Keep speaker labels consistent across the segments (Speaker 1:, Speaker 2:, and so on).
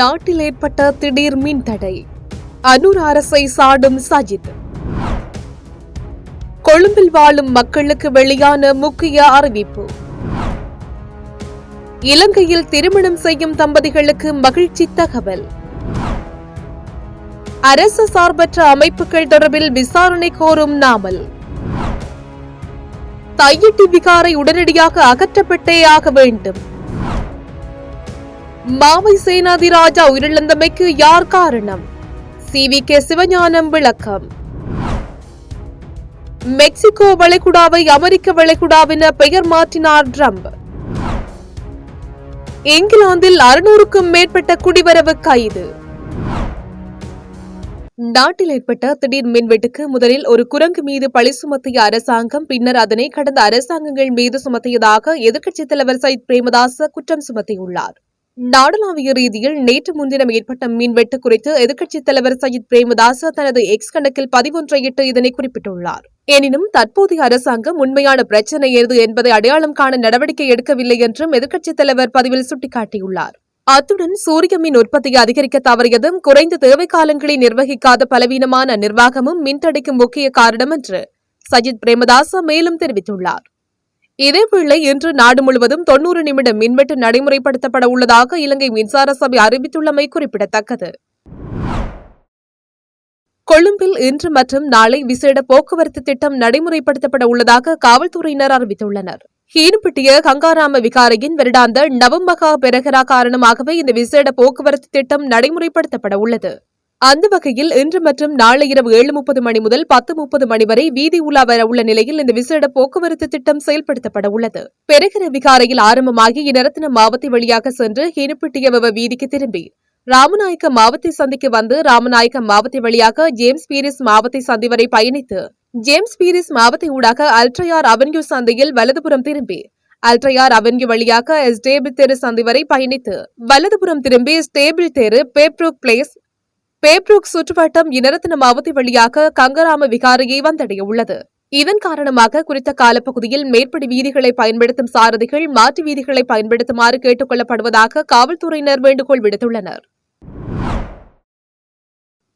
Speaker 1: நாட்டில் ஏற்பட்ட திடீர் மின் தடை. அனூர் அரசை சாடும் சஜித். கொழும்பில் வாழும் மக்களுக்கு வெளியான முக்கிய அறிவிப்பு. இலங்கையில் திருமணம் செய்யும் தம்பதிகளுக்கு மகிழ்ச்சி தகவல். அரசு சார்பற்ற அமைப்புகள் தொடர்பில் விசாரணை கோரும் நாமல். தையிட்டி விகாரை உடனடியாக அகற்றப்பட்டே ஆக வேண்டும். மாவை சேனாதி ராஜா உயிரிழந்தமைக்கு யார் காரணம்? சி. வி. கே. சிவஞானம் விளக்கம். மெக்சிகோ வளைகுடாவை அமெரிக்க வளைகுடாவின பெயர் மாற்றினார் ட்ரம்ப். இங்கிலாந்தில் அறுநூறுக்கும் மேற்பட்ட குடிவரவு கைது. நாட்டில் ஏற்பட்ட திடீர் மின்வெட்டுக்கு முதலில் ஒரு குரங்கு மீது பழி சுமத்திய அரசாங்கம் பின்னர் அதனை கடந்த அரசாங்கங்கள் மீது சுமத்தியதாக எதிர்க்கட்சித் தலைவர் சயித் பிரேமதாச குற்றம் சுமத்தியுள்ளார். நாடளாவிய ரீதியில் நேற்று முன்தினம் ஏற்பட்ட மீன்வெட்டு குறித்து எதிர்க்கட்சித் தலைவர் சயித் பிரேமதாச தனது எக்ஸ் கணக்கில் பதிவொன்றையிட்டு இதனை குறிப்பிட்டுள்ளார். எனினும் தற்போதைய அரசாங்கம் உண்மையான பிரச்சினை எது என்பதை அடையாளம் காண நடவடிக்கை எடுக்கவில்லை என்றும் எதிர்க்கட்சித் தலைவர் பதிவில் சுட்டிக்காட்டியுள்ளார். அத்துடன் சூரிய மின் உற்பத்தியை அதிகரிக்க தவறியதும் குறைந்த தேவை காலங்களை நிர்வகிக்காத பலவீனமான நிர்வாகமும் மின்தடைக்கு முக்கிய காரணம் என்று சஜித் பிரேமதாச மேலும் தெரிவித்துள்ளார். இதேவேளை இன்று நாடு முழுவதும் தொன்னூறு நிமிட மின்வெட்டு நடைமுறைப்படுத்தப்பட உள்ளதாக இலங்கை மின்சார சபை அறிவித்துள்ளமை குறிப்பிடத்தக்கது. கொழும்பில் இன்று மற்றும் நாளை விசேட போக்குவரத்து திட்டம் நடைமுறைப்படுத்தப்பட உள்ளதாக காவல்துறையினர் அறிவித்துள்ளனர். ஹீனுப்பிட்டிய கங்காராம விகாரையின் வருடாந்த நவம்பகா பெரகரா காரணமாகவே இந்த விசேட போக்குவரத்து திட்டம் நடைமுறைப்படுத்தப்பட உள்ளது. அந்த வகையில் இன்று மற்றும் நாளை இரவு ஏழு முப்பது மணி முதல் பத்து முப்பது மணி வரை வீதி உலா வர உள்ள நிலையில் இந்த விசேட போக்குவரத்து திட்டம் செயல்படுத்தப்பட உள்ளது. பெருகிற விகாரையில் ஆரம்பமாகி இனரத்தின மாவத்தை வழியாக சென்று ஹீனுப்பிட்டிய வீதிக்கு திரும்பி ராமநாயக்க மாவத்தை சந்திக்கு வந்து ராமநாயக்க மாவத்தை வழியாக ஜேம்ஸ் பீரிஸ் மாவத்தை சந்தி வரை பயணித்து ஜேம்ஸ் பீரிஸ் மாவத்தை ஊடாக அல்ட்ரையார் அவென்யூ சந்தையில் வலதுபுறம் திரும்பி அல்ட்ரையார் அவென்யூ வழியாக ஸ்டேபிள் தெரு சந்தி வரை பயணித்து வலதுபுறம் திரும்பி ஸ்டேபிள் தெரு பேப்ரூக் பிளேஸ் பேப்ரூக் சுற்றுவட்டம் இனரத்தின மாவத்தை வழியாக கங்கராம விகாரையை வந்தடைய உள்ளது இதன் காரணமாக குறித்த காலப்பகுதியில் மேற்படி வீதிகளை பயன்படுத்தும் சாரதிகள் மாற்று வீதிகளை பயன்படுத்துமாறு கேட்டுக் கொள்ளப்படுவதாக காவல்துறையினர் வேண்டுகோள் விடுத்துள்ளனர்.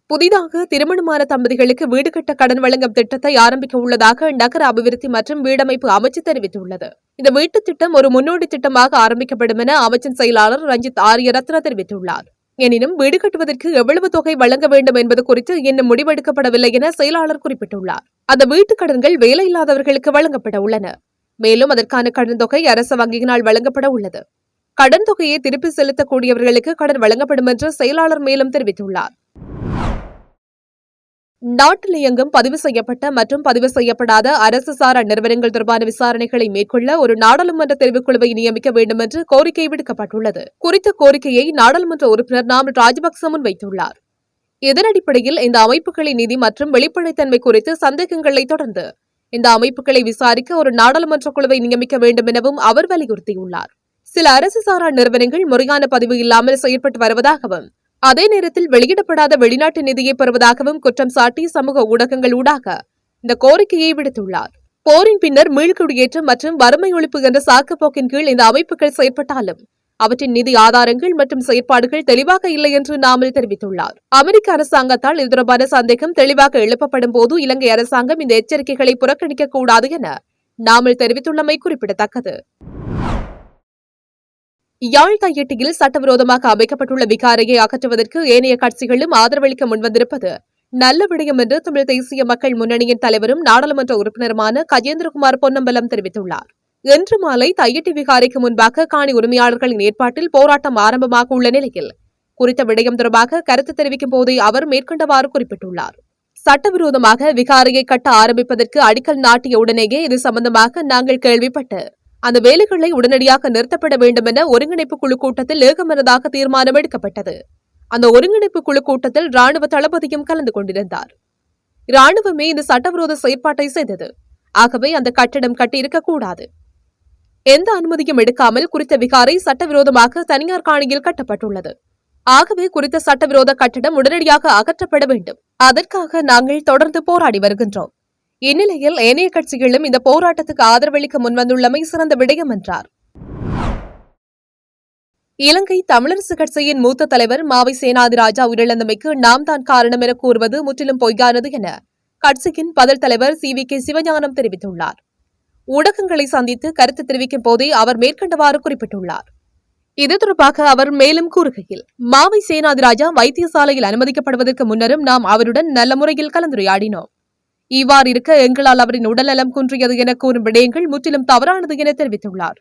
Speaker 1: புதிதாக திருமணமான தம்பதிகளுக்கு வீடு கட்ட கடன் வழங்கும் திட்டத்தை ஆரம்பிக்க உள்ளதாக நகர அபிவிருத்தி மற்றும் வீடமைப்பு அமைச்சு தெரிவித்துள்ளது. இந்த வீட்டுத் திட்டம் ஒரு முன்னோடி திட்டமாக ஆரம்பிக்கப்படும் என அமைச்சின் செயலாளர் ரஞ்சித் ஆரியரத்ன தெரிவித்துள்ளார். எனினும் வீடு கட்டுவதற்கு எவ்வளவு தொகை வழங்க வேண்டும் என்பது குறித்து இன்னும் முடிவெடுக்கப்படவில்லை என செயலாளர் குறிப்பிட்டுள்ளார். அந்த வீட்டுக் கடன்கள் வேலையில்லாதவர்களுக்கு வழங்கப்பட உள்ளன. மேலும் அதற்கான கடன் தொகை அரசு வங்கியினால் வழங்கப்பட உள்ளது. கடன் தொகையை திருப்பி செலுத்தக்கூடியவர்களுக்கு கடன் வழங்கப்படும் என்று செயலாளர் மேலும் தெரிவித்துள்ளார். நாட்டில் இயங்கும் பதிவு செய்யப்பட்ட மற்றும் பதிவு செய்யப்படாத அரசு சாரா நிறுவனங்கள் தொடர்பான விசாரணைகளை மேற்கொள்ள ஒரு நாடாளுமன்ற தெரிவுக்குழுவை நியமிக்க வேண்டும் என்று கோரிக்கை விடுக்கப்பட்டுள்ளது. குறித்த கோரிக்கையை நாடாளுமன்ற உறுப்பினர் நாமல் ராஜபக்ச முன்வைத்துள்ளார் இதன் அடிப்படையில் இந்த அமைப்புகளின் நிதி மற்றும் வெளிப்படைத்தன்மை குறித்து சந்தேகங்களை தொடர்ந்து இந்த அமைப்புகளை விசாரிக்க ஒரு நாடாளுமன்ற குழுவை நியமிக்க வேண்டும் எனவும் அவர் வலியுறுத்தியுள்ளார். சில அரசு சாரா நிறுவனங்கள் முறையான பதிவு இல்லாமல் செயல்பட்டு வருவதாகவும் அதே நேரத்தில் வெளியிடப்படாத வெளிநாட்டு நிதியை பெறுவதாகவும் குற்றம் சாட்டி சமூக ஊடகங்கள் ஊடாக இந்த கோரிக்கையை விடுத்துள்ளார். போரின் பின்னர் மீள்குடியேற்றம் மற்றும் வறுமை ஒழிப்பு என்ற சாக்குப்போக்கின் கீழ் இந்த அமைப்புகள் செயற்பட்டாலும் அவற்றின் நிதி ஆதாரங்கள் மற்றும் செயற்பாடுகள் தெளிவாக இல்லை என்று நாமல் தெரிவித்துள்ளார். அமெரிக்க அரசாங்கத்தால் இது தொடர்பான சந்தேகம் தெளிவாக எழுப்பப்படும் போது இலங்கை அரசாங்கம் இந்த எச்சரிக்கைகளை புறக்கணிக்க கூடாது என நாமல் தெரிவித்துள்ளமை குறிப்பிடத்தக்கது. யாழ் தையட்டியில் சட்டவிரோதமாக அமைக்கப்பட்டுள்ள விகாரையை அகற்றுவதற்கு ஏனைய கட்சிகளும் ஆதரவளிக்க முன்வந்திருப்பது நல்ல விடயம் என்று தமிழ் தேசிய மக்கள் முன்னணியின் தலைவரும் நாடாளுமன்ற உறுப்பினருமான கஜேந்திரகுமார் பொன்னம்பலம் தெரிவித்துள்ளார். இன்று மாலை தையட்டி விகாரைக்கு முன்பாக காணி உரிமையாளர்களின் ஏற்பாட்டில் போராட்டம் ஆரம்பமாக உள்ள நிலையில் குறித்த விடயம் தொடர்பாக கருத்து தெரிவிக்கும் போதே அவர் மேற்கொண்டவாறு குறிப்பிட்டுள்ளார். சட்டவிரோதமாக விகாரையை கட்ட ஆரம்பிப்பதற்கு அடிக்கல் நாட்டிய உடனேயே இது சம்பந்தமாக நாங்கள் கேள்விப்பட்டு அந்த வேலைகளை உடனடியாக நிறுத்தப்பட வேண்டும் என ஒருங்கிணைப்பு குழு கூட்டத்தில் ஏகமனதாக தீர்மானம் எடுக்கப்பட்டது. அந்த ஒருங்கிணைப்பு குழு கூட்டத்தில் ராணுவ தளபதியும் கலந்து கொண்டிருந்தார். ராணுவமே இந்த சட்டவிரோத செயற்பாட்டை செய்தது. ஆகவே அந்த கட்டிடம் கட்டியிருக்கக்கூடாது. எந்த அனுமதியும் எடுக்காமல் குறித்த விகாரை சட்டவிரோதமாக தனியார் காணியில் கட்டப்பட்டுள்ளது. ஆகவே குறித்த சட்டவிரோத கட்டடம் உடனடியாக அகற்றப்பட வேண்டும். அதற்காக நாங்கள் தொடர்ந்து போராடி வருகின்றோம். இந்நிலையில் ஏனைய கட்சிகளும் இந்த போராட்டத்துக்கு ஆதரவளிக்க முன்வந்துள்ளமை சிறந்த விடயம் என்றார். இலங்கை தமிழரசு கட்சியின் மூத்த தலைவர் மாவை சேனாதிராஜா உயிரிழந்தமைக்கு நாம் தான் காரணம் என கூறுவது முற்றிலும் பொய்யானது என கட்சியின் பதில் தலைவர் சி வி கே சிவஞானம் தெரிவித்துள்ளார். ஊடகங்களை சந்தித்து கருத்து தெரிவிக்கும் போதே அவர் மேற்கண்டவாறு குறிப்பிட்டுள்ளார். இது தொடர்பாக அவர் மேலும் கூறுகையில் மாவை சேனாதிராஜா வைத்தியசாலையில் அனுமதிக்கப்படுவதற்கு முன்னரும் நாம் அவருடன் நல்ல முறையில் கலந்துரையாடினோம். இவ்வாறு இருக்க எங்களால் அவரின் உடல்நலம் குன்றியது என கூறும் விடயங்கள் முற்றிலும் தவறானது என தெரிவித்துள்ளார்.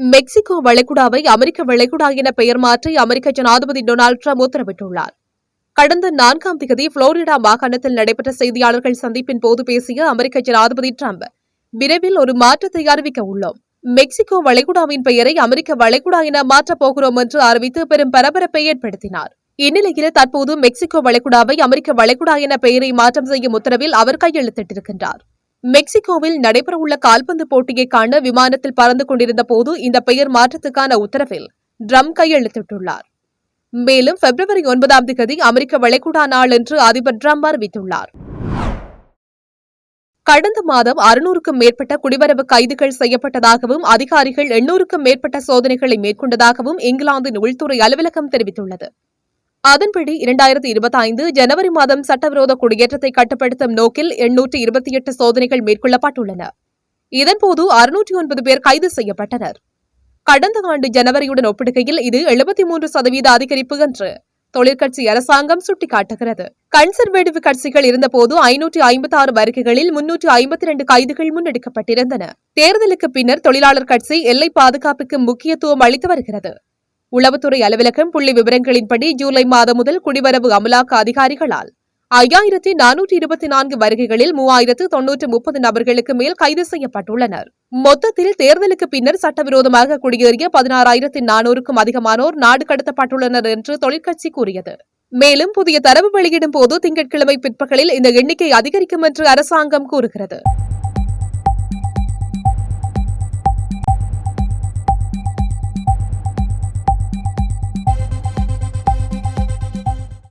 Speaker 1: மெக்சிகோ வளைகுடாவை அமெரிக்க வளைகுடா என பெயர் மாற்றி அமெரிக்க ஜனாதிபதி டொனால்டு ட்ரம்ப் உத்தரவிட்டுள்ளார். கடந்த நான்காம் தேதி புளோரிடா மாகாணத்தில் நடைபெற்ற செய்தியாளர்கள் சந்திப்பின் போது பேசிய அமெரிக்க ஜனாதிபதி ட்ரம்ப் விரைவில் ஒரு மாற்றத்தை அறிவிக்க உள்ளோம். மெக்சிகோ வளைகுடாவின் பெயரை அமெரிக்க வளைகுடா என மாற்றப் போகிறோம் என்று அறிவித்து பெரும் பரபரப்பை ஏற்படுத்தினார். இந்நிலையில் தற்போது மெக்சிகோ வளைகுடாவை அமெரிக்க வளைகுடா என பெயரை மாற்றம் செய்யும் உத்தரவில் அவர் கையெழுத்திட்டிருக்கின்றார். மெக்சிகோவில் நடைபெறவுள்ள கால்பந்து போட்டியை காண விமானத்தில் பறந்து கொண்டிருந்த போது இந்த பெயர் மாற்றத்துக்கான உத்தரவில் ட்ரம் கையெழுத்திட்டுள்ளார். மேலும் பிப்ரவரி ஒன்பதாம் தேதி அமெரிக்க வளைகுடா நாள் என்று அதிபர் ட்ரம்ப் அறிவித்துள்ளார். கடந்த மாதம் அறுநூறுக்கும் மேற்பட்ட குடிவரவு கைதுகள் செய்யப்பட்டதாகவும் அதிகாரிகள் எண்ணூறுக்கும் மேற்பட்ட சோதனைகளை மேற்கொண்டதாகவும் இங்கிலாந்தின் உள்துறை அலுவலகம் தெரிவித்துள்ளது. அதன்படி இரண்டாயிரத்தி இருபத்தி ஐந்து ஜனவரி மாதம் சட்டவிரோத குடியேற்றத்தை கட்டுப்படுத்தும் நோக்கில் எண்ணூற்றி இருபத்தி எட்டு சோதனைகள் மேற்கொள்ளப்பட்டுள்ளன. இதன்போது அறுநூற்றி ஒன்பது பேர் கைது செய்யப்பட்டனர். கடந்த ஆண்டு ஜனவரியுடன் ஒப்பிடுகையில் இது எழுபத்தி மூன்று சதவீத அதிகரிப்பு என்று தொழிற்கட்சி அரசாங்கம் சுட்டிக்காட்டுகிறது. கன்சர்வேட்டிவ் கட்சிகள் இருந்தபோது ஐநூற்றி ஐம்பத்தி ஆறு வருகைகளில் முன்னூற்றி ஐம்பத்தி இரண்டு கைதுகள் முன்னெடுக்கப்பட்டிருந்தன. தேர்தலுக்கு பின்னர் தொழிலாளர் கட்சி எல்லை பாதுகாப்புக்கு முக்கியத்துவம் அளித்து வருகிறது. உளவுத்துறை அலுவலகம் புள்ளி விவரங்களின்படி ஜூலை மாதம் முதல் குடிவரவு அமலாக்க அதிகாரிகளால் ஐயாயிரத்தி நானூற்றி இருபத்தி நான்கு வருகைகளில் மூவாயிரத்து தொன்னூற்று முப்பது நபர்களுக்கு மேல் கைது செய்யப்பட்டுள்ளனர். மொத்தத்தில் தேர்தலுக்கு பின்னர் சட்டவிரோதமாக குடியேறிய பதினாறாயிரத்தி நானூறுக்கும் அதிகமானோர் நாடு கடத்தப்பட்டுள்ளனர் என்று தொழிற்கட்சி கூறியது. மேலும் புதிய தரவு வெளியிடும் போது திங்கட்கிழமை பிற்பகலில் இந்த எண்ணிக்கை அதிகரிக்கும் என்று அரசாங்கம் கூறுகிறது.